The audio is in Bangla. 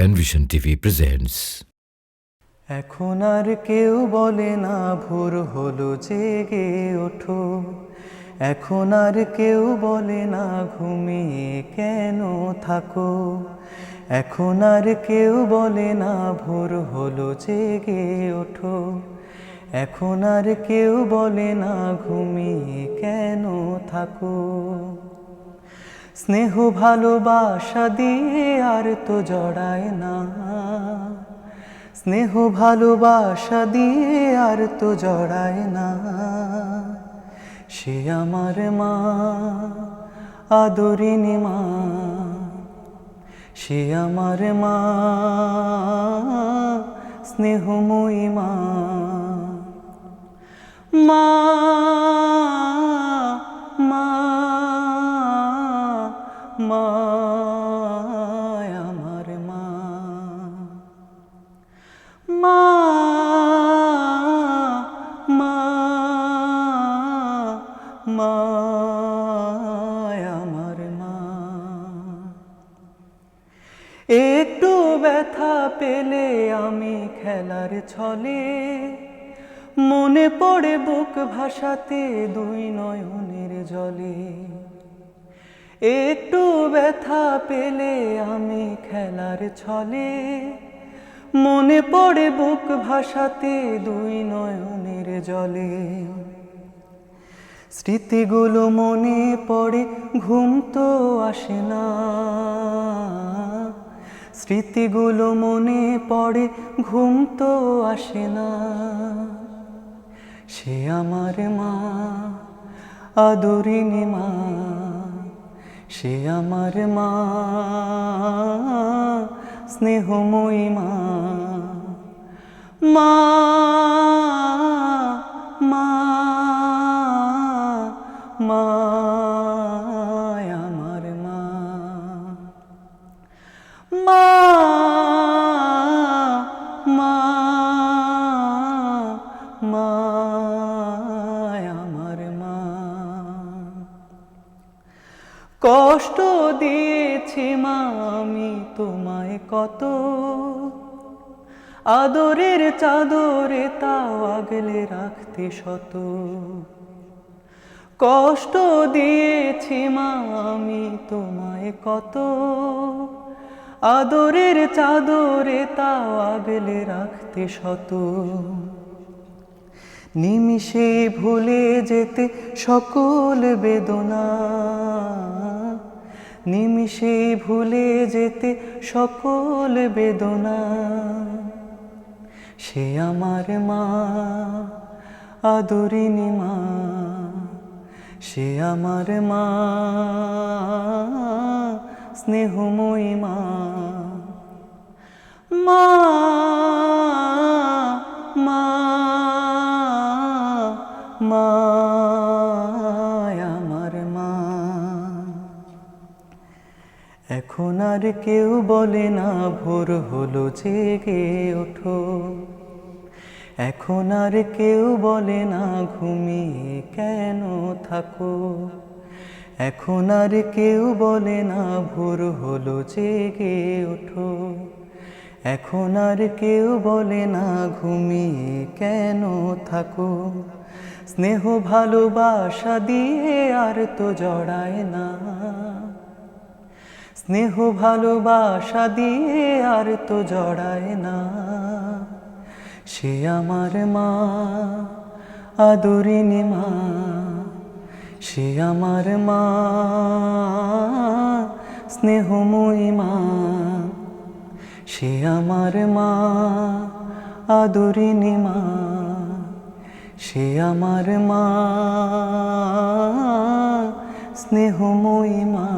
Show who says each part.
Speaker 1: Penvision TV প্রেজেন্টস
Speaker 2: এখন আর কেউ বলে না, ভোর হলো, জেগে ওঠো। এখন আর কেউ বলে না, ঘুমিয়ে কেন থাকো? এখন আর কেউ বলে না, ভোর হলো, জেগে ওঠো। এখন আর কেউ বলে না, ঘুমিয়ে কেন থাকো? স্নেহ ভালোবাসা দিয়ে আর তো জড়ায় না। স্নেহ ভালোবাসা দিয়ে আর তো জড়ায় না। সে আমার মা আদরিনী মা, সে আমার মা, স্নেহময়ী মা। মা আমার মা। একটু ব্যথা পেলে আমি খেলার ছলে, মনে পড়ে বুক ভাসাতে দুই নয়নের জলে। একটু ব্যথা পেলে আমি খেলার ছলে, মনে পড়ে বুক ভাসাতে দুই নয়নের জলে। স্মৃতিগুলো মনে পড়ে, ঘুম তো আসে না। স্মৃতিগুলো মনে পড়ে, ঘুম তো আসে না। সে আমার মা, আদরিনী মা, সে আমার মা, স্নেহময়ী মা। মা আমার মা। মা মা আমার মা। কষ্ট দিয়েছি মা আমি তোমায় কত। আদরের চাদরে তাও আগলে রাখতে শত। কষ্ট দিয়েছি মা, আমি তোমায় কত। আদরের চাদরে তাও আগলে রাখতে শত। নিমিষে ভুলে যেতে সকল বেদনা। নিমিষে ভুলে যেতে সকল বেদনা। সে আমার মা, আদরিনী মা। সে আমার মা, স্নেহময়ী মা। মা মা মা আমার মা। এখন আর কেউ বলে না, ভোর হলো, জেগে ওঠো। এখন আর কেউ বলে না ঘুমিয়ে কেন থাকো। এখন আর কেউ বলে না ভোর হলো জেগে ওঠো। এখন আর কেউ বলে না ঘুমিয়ে কেন থাকো। স্নেহ ভালোবাসা দিয়ে আর তো জড়ায় না। স্নেহ ভালোবাসা দিয়ে আর তো জড়ায় না। সে আমার মা, আদরিনী মা। সে আমার মা, স্নেহময়ী মা। সে আমার মা, আদরিনী মা। সে আমার মা, স্নেহময়ী মা।